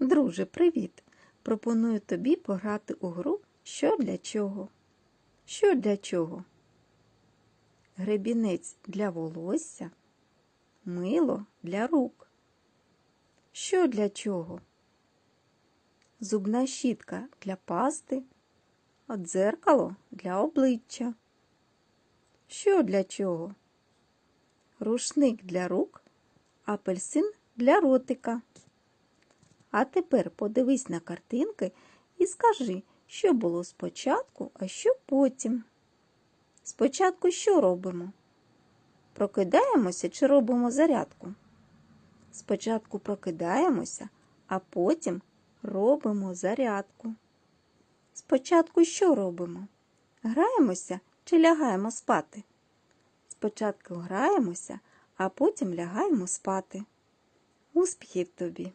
Друже, привіт! Пропоную тобі пограти у гру Що для чого? Що для чого? Гребінець для волосся, мило для рук. Що для чого? Зубна щітка для пасти, дзеркало для обличчя. Що для чого? Рушник для рук, апельсин для ротика. А тепер подивись на картинки і скажи, що було спочатку, а що потім. Спочатку що робимо? Прокидаємося чи робимо зарядку? Спочатку прокидаємося, а потім робимо зарядку. Спочатку що робимо? Граємося чи лягаємо спати? Спочатку граємося, а потім лягаємо спати. Успіхів тобі!